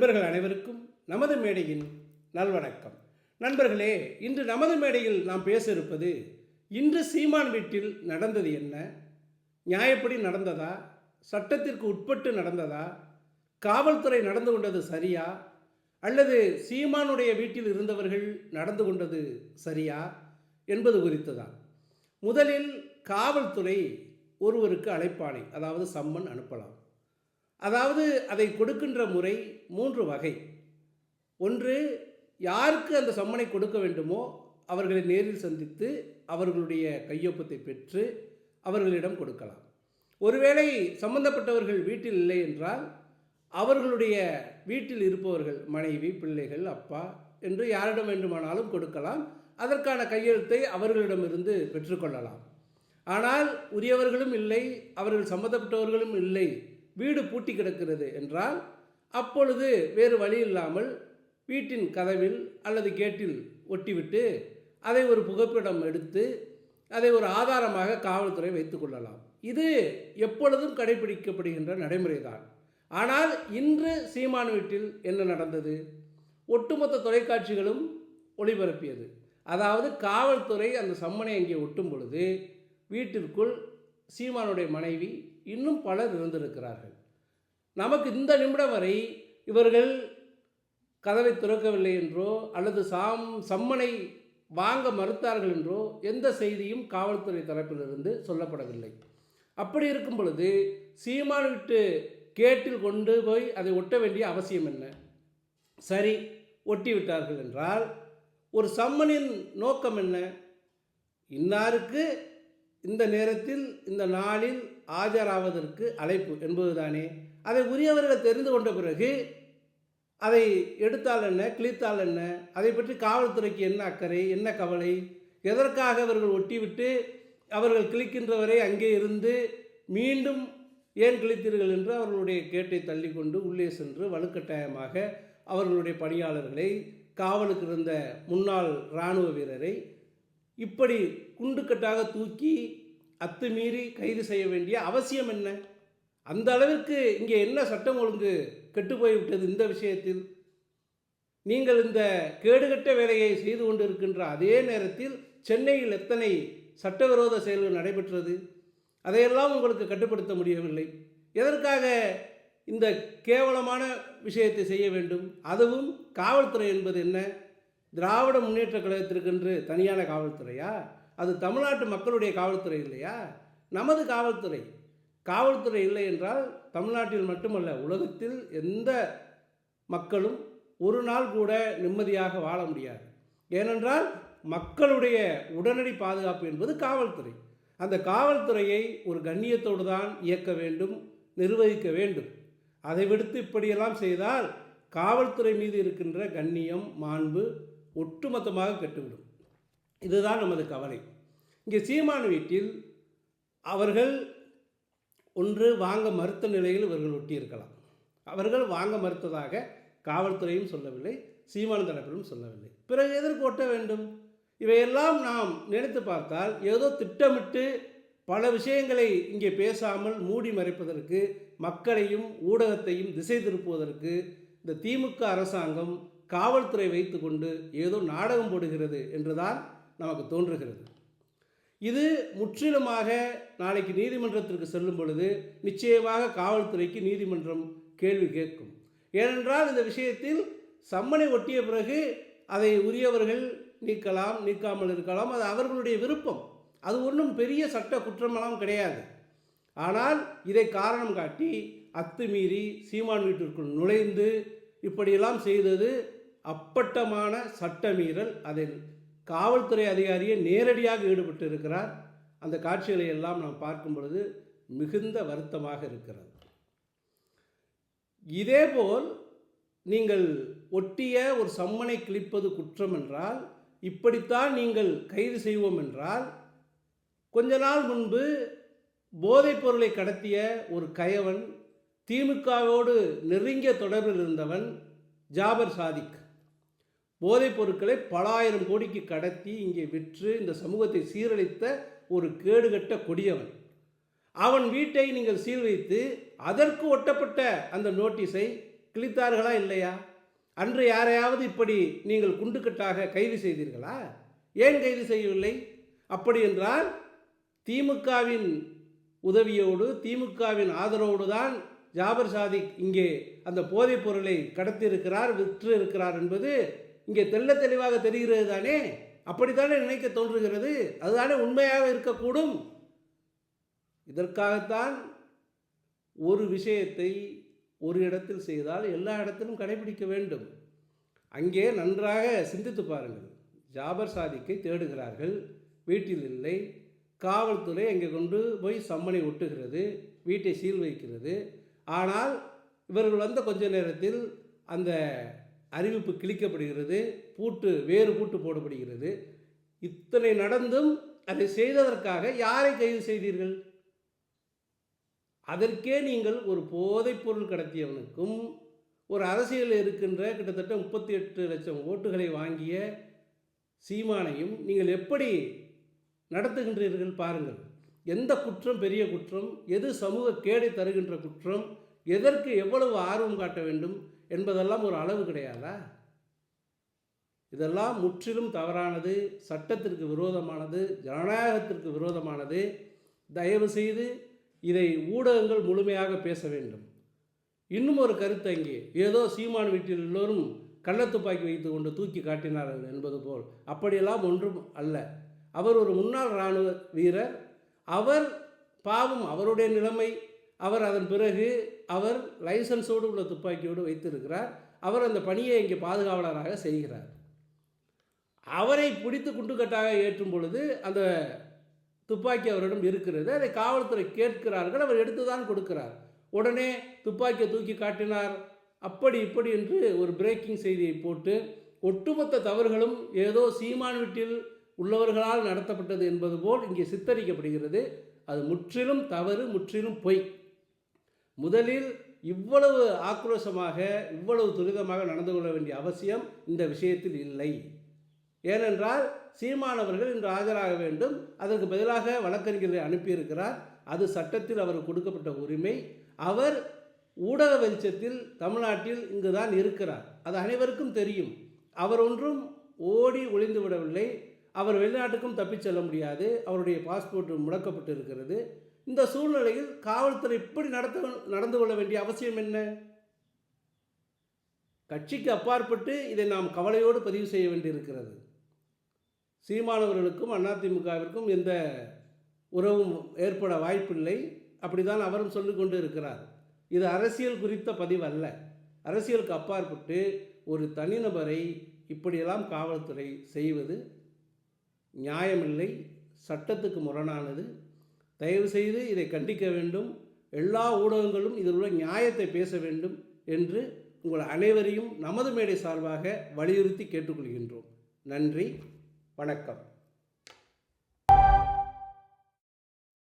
நண்பர்கள் அனைவருக்கும் நமது மேடையின் நல்வணக்கம். நண்பர்களே இன்று நமது மேடையில் நாம் பேச இருப்பது இன்று சீமான் வீட்டில் நடந்தது என்ன? நியாயப்படி நடந்ததா? சட்டத்திற்கு உட்பட்டு நடந்ததா? காவல்துறை நடந்து கொண்டது சரியா? அல்லது சீமானுடைய வீட்டில் இருந்தவர்கள் நடந்து கொண்டது சரியா? என்பது குறித்து தான் முதலில் காவல்துறை ஒருவருக்கு அழைப்பானை அதாவது சம்மன் அனுப்பலாம். அதாவது அதை கொடுக்கின்ற முறை மூன்று வகை. ஒன்று யாருக்கு அந்த சம்மனை கொடுக்க வேண்டுமோ அவர்களை நேரில் சந்தித்து அவர்களுடைய கையொப்பத்தை பெற்று அவர்களிடம் கொடுக்கலாம். ஒருவேளை சம்பந்தப்பட்டவர்கள் வீட்டில் இல்லை என்றால் அவர்களுடைய வீட்டில் இருப்பவர்கள் மனைவி பிள்ளைகள் அப்பா என்று யாரிடம் வேண்டுமானாலும் கொடுக்கலாம். அதற்கான கையெழுத்தை அவர்களிடமிருந்து பெற்றுக்கொள்ளலாம் ஆனால் உரியவர்களும் இல்லை அவர்கள் சம்மந்தப்பட்டவர்களும் இல்லை வீடு பூட்டி கிடக்கிறது என்றால் அப்பொழுது வேறு வழி இல்லாமல் வீட்டின் கதவில் அல்லது கேட்டில் ஒட்டிவிட்டு அதை ஒரு புகைப்படம் எடுத்து அதை ஒரு ஆதாரமாக காவல்துறை வைத்துக்கொள்ளலாம் இது எப்பொழுதும் கடைபிடிக்கப்படுகின்ற நடைமுறைதான். ஆனால் இன்று சீமான் வீட்டில் என்ன நடந்தது? ஒட்டுமொத்த தொலைக்காட்சிகளும் ஒளிபரப்பியது. அதாவது காவல்துறை அந்த சம்மனை அங்கே ஒட்டும் பொழுது வீட்டிற்குள் சீமானுடைய மனைவி இன்னும் பலர் இருந்திருக்கிறார்கள். நமக்கு இந்த நிமிடம் வரை இவர்கள் கதவை திறக்கவில்லை என்றோ அல்லது சாம் சம்மனை வாங்க மறுத்தார்கள் என்றோ எந்த செய்தியும் காவல்துறை தரப்பிலிருந்து சொல்லப்படவில்லை. அப்படி இருக்கும் பொழுது சீமான் விட்டு கேட்டில் கொண்டு போய் அதை ஒட்ட வேண்டிய அவசியம் என்ன? சரி ஒட்டி விட்டார்கள் என்றால் ஒரு சம்மனின் நோக்கம் என்ன? இன்னாருக்கு இந்த நேரத்தில் இந்த நாளில் ஆஜராவதற்கு அழைப்பு என்பதுதானே? அதை உரியவர்கள் தெரிந்து கொண்ட பிறகு அதை எடுத்தால் என்ன கிழித்தால் என்ன அதை பற்றி காவல்துறைக்கு என்ன அக்கறை என்ன கவலை? எதற்காக அவர்கள் ஒட்டிவிட்டு அவர்கள் கிழிக்கின்றவரை அங்கே இருந்து மீண்டும் ஏன் கிழித்தீர்கள் என்று அவர்களுடைய கேட்டை தள்ளிக்கொண்டு உள்ளே சென்று வலுக்கட்டாயமாக அவர்களுடைய பணியாளர்களை காவலுக்கு இருந்த முன்னாள் இராணுவ வீரரை இப்படி குண்டுக்கட்டாக தூக்கி அத்துமீறி கைது செய்ய வேண்டிய அவசியம் என்ன? அந்த அளவிற்கு இங்கே என்ன சட்டம் ஒழுங்கு கெட்டு போய்விட்டது இந்த விஷயத்தில்? நீங்கள் இந்த கேடுகட்ட வேலையை செய்து கொண்டிருக்கின்ற அதே நேரத்தில் சென்னையில் எத்தனை சட்டவிரோத செயல்கள் நடைபெற்றது? அதையெல்லாம் உங்களுக்கு கட்டுப்படுத்த முடியவில்லை. எதற்காக இந்த கேவலமான விஷயத்தை செய்ய வேண்டும்? அதுவும் காவல்துறை என்பது என்ன? திராவிட முன்னேற்ற கழகத்திற்கென்று தனியான காவல்துறையா? அது தமிழ்நாட்டு மக்களுடைய காவல்துறை இல்லையா? நமது காவல்துறை. காவல்துறை இல்லை என்றால் தமிழ்நாட்டில் மட்டுமல்ல உலகத்தில் எந்த மக்களும் ஒரு நாள் கூட நிம்மதியாக வாழ முடியாது. ஏனென்றால் மக்களுடைய உடனடி பாதுகாப்பு என்பது காவல்துறை. அந்த காவல்துறையை ஒரு கண்ணியத்தோடு தான் இயக்க வேண்டும் நிர்வகிக்க வேண்டும். அதை விடுத்து இப்படியெல்லாம் செய்தால் காவல்துறை மீது இருக்கின்ற கண்ணியம் மாண்பு ஒட்டுமொத்தமாக கெட்டுவிடும். இதுதான் நமது கவலை. இங்கே சீமான் வீட்டில் அவர்கள் ஒன்று வாங்க மறுத்த நிலையில் இவர்கள் ஒட்டியிருக்கலாம். அவர்கள் வாங்க மறுத்ததாக காவல்துறையும் சொல்லவில்லை சீமான தரப்பிலும் சொல்லவில்லை. பிறகு எதற்கு ஒட்ட வேண்டும்? இவையெல்லாம் நாம் நினைத்து பார்த்தால் ஏதோ திட்டமிட்டு பல விஷயங்களை இங்கே பேசாமல் மூடி மறைப்பதற்கு மக்களையும் ஊடகத்தையும் திசை திருப்புவதற்கு இந்த திமுக அரசாங்கம் காவல்துறை வைத்துக்கொண்டு ஏதோ நாடகம் போடுகிறது என்றுதான் நமக்கு தோன்றுகிறது. இது முற்றிலுமாக நாளைக்கு நீதிமன்றத்திற்கு செல்லும் பொழுது நிச்சயமாக காவல்துறைக்கு நீதிமன்றம் கேள்வி கேட்கும். ஏனென்றால் இந்த விஷயத்தில் சம்மனை ஒட்டிய பிறகு அதை உரியவர்கள் நீக்கலாம் நீக்காமல் இருக்கலாம். அது அவர்களுடைய விருப்பம். அது ஒன்றும் பெரிய சட்ட குற்றமெல்லாம் கிடையாது. ஆனால் இதை காரணம் காட்டி அத்துமீறி சீமான் வீட்டிற்குள் நுழைந்து இப்படியெல்லாம் செய்தது அப்பட்டமான சட்டமீறல் அதில் காவல்துறை அதிகாரியே நேரடியாக ஈடுபட்டு இருக்கிறார் அந்த காட்சிகளை எல்லாம் நாம் பார்க்கும் பொழுது மிகுந்த வருத்தமாக இருக்கிறது. இதேபோல் நீங்கள் ஒட்டிய ஒரு சம்மனை கிழிப்பது குற்றம் என்றால் இப்படித்தான் நீங்கள் கைது செய்வோம் என்றால் கொஞ்ச நாள் முன்பு போதைப் பொருளை கடத்திய ஒரு கயவன் திமுகவோடு நெருங்கிய தொடர்பில் இருந்தவன் ஜாபர் சாதிக். போதைப் பொருட்களை பல ஆயிரம் கோடிக்கு கடத்தி இங்கே விற்று இந்த சமூகத்தை சீரழித்த ஒரு கேடுகட்ட கொடியவன். அவன் வீட்டை நீங்கள் சீல் வைத்து அதற்கு ஒட்டப்பட்ட அந்த நோட்டீஸை கிழித்தார்களா இல்லையா? அன்று யாரையாவது இப்படி நீங்கள் குண்டுக்கட்டாக கைது செய்தீர்களா? ஏன் கைது செய்யவில்லை? அப்படி என்றால் திமுகவின் உதவியோடு திமுகவின் ஆதரவோடு தான் ஜாபர் சாதிக் இங்கே அந்த போதைப் பொருளை கடத்தியிருக்கிறார் விற்று இருக்கிறார் என்பது இங்கே தெல்ல தெளிவாக தெரிகிறது தானே? அப்படித்தானே நினைக்க தோன்றுகிறது? அதுதானே உண்மையாக இருக்கக்கூடும். இதற்காகத்தான் ஒரு விஷயத்தை ஒரு இடத்தில் செய்தால் எல்லா இடத்திலும் கடைபிடிக்க வேண்டும். அங்கே நன்றாக சிந்தித்து பாருங்கள். ஜாபர் சாதிக்கை தேடுகிறார்கள். வீட்டில் இல்லை. காவல்துறை அங்கே கொண்டு போய் சம்மனை ஒட்டுகிறது. வீட்டை சீல் வைக்கிறது. ஆனால் இவர்கள் வந்த கொஞ்ச நேரத்தில் அந்த அறிவிப்பு கிழிக்கப்படுகிறது பூட்டு வேறு பூட்டு போடப்படுகிறது. இத்தனை நடந்தும் அதை செய்ததற்காக யாரை கைது செய்தீர்கள்? அதற்கே நீங்கள் ஒரு போதைப்பொருள் கடத்தியவனுக்கும் ஒரு அரசியலில் இருக்கின்ற கிட்டத்தட்ட முப்பத்தி எட்டு லட்சம் ஓட்டுகளை வாங்கிய சீமானையும் நீங்கள் எப்படி நடத்துகின்றீர்கள் பாருங்கள். எந்த குற்றம் பெரிய குற்றம் எது சமூக கேடை தருகின்ற குற்றம் எதற்கு எவ்வளவு ஆர்வம் காட்ட வேண்டும் என்பதெல்லாம் ஒரு அளவு கிடையாதா? இதெல்லாம் முற்றிலும் தவறானது சட்டத்திற்கு விரோதமானது ஜனநாயகத்திற்கு விரோதமானது. தயவு செய்து இதை ஊடகங்கள் முழுமையாக பேச வேண்டும். இன்னும் ஒரு கருத்து அங்கே. ஏதோ சீமான் வீட்டில் எல்லோரும் கள்ளத்துப்பாக்கி வைத்து கொண்டு தூக்கி காட்டினார்கள் என்பது போல். அப்படியெல்லாம் ஒன்றும் அல்ல. அவர் ஒரு முன்னாள் இராணுவ வீரர். அவர் பாவம் அவருடைய நிலைமை. அவர் அதன் பிறகு அவர் லைசன்ஸோடு உள்ள துப்பாக்கியோடு வைத்திருக்கிறார். அவர் அந்த பணியை இங்கே பாதுகாவலராக செய்கிறார். அவரை பிடித்து குண்டுக்கட்டாக ஏற்றும் பொழுது அந்த துப்பாக்கி அவரிடம் இருக்கிறது. அதை காவல்துறை கேட்கிறார்கள். அவர் எடுத்து தான் கொடுக்கிறார். உடனே துப்பாக்கியை தூக்கி காட்டினார். அப்படி இப்படி என்று ஒரு பிரேக்கிங் செய்தியை போட்டு ஒட்டுமொத்த தவறுகளும் ஏதோ சீமான் வீட்டில் உள்ளவர்களால் நடத்தப்பட்டது என்பது போல் இங்கே சித்தரிக்கப்படுகிறது. அது முற்றிலும் தவறு முற்றிலும் பொய். முதலில் இவ்வளவு ஆக்ரோஷமாக இவ்வளவு துரிதமாக நடந்து கொள்ள வேண்டிய அவசியம் இந்த விஷயத்தில் இல்லை. ஏனென்றால் சீமானவர்கள் இன்று ஆஜராக வேண்டும். அதற்கு பதிலாக வழக்கறிஞர்களை அனுப்பியிருக்கிறார். அது சட்டத்தில் அவருக்கு கொடுக்கப்பட்ட உரிமை. அவர் ஊடக வெளிச்சத்தில் தமிழ்நாட்டில் இங்கு தான் இருக்கிறார். அது அனைவருக்கும் தெரியும். அவர் ஒன்றும் ஓடி ஒளிந்து விடவில்லை. அவர் வெளிநாட்டுக்கும் தப்பிச் செல்ல முடியாது. அவருடைய பாஸ்போர்ட் முடக்கப்பட்டு இருக்கிறது இந்த சூழ்நிலையில் காவல்துறை இப்படி நடத்த நடந்து கொள்ள வேண்டிய அவசியம் என்ன? கட்சிக்கு அப்பாற்பட்டு இதை நாம் கவலையோடு பதிவு செய்ய வேண்டியிருக்கிறது. சீமானவர்களுக்கும் அதிமுகவிற்கும் எந்த உறவும் ஏற்பட வாய்ப்பில்லை. அப்படிதான் அவரும் சொல்லி கொண்டு இருக்கிறார் இது அரசியல் குறித்த பதிவு அல்ல அரசியலுக்கு அப்பாற்பட்டு ஒரு தனிநபரை இப்படியெல்லாம் காவல்துறை செய்வது நியாயமில்லை சட்டத்துக்கு முரணானது. தயவுசெய்து இதை கண்டிக்க வேண்டும். எல்லா ஊடகங்களும் இதில் உள்ள நியாயத்தை பேச வேண்டும் என்று உங்கள் அனைவரையும் நமது மேடை சார்பாக வலியுறுத்தி கேட்டுக்கொள்கின்றோம். நன்றி வணக்கம்.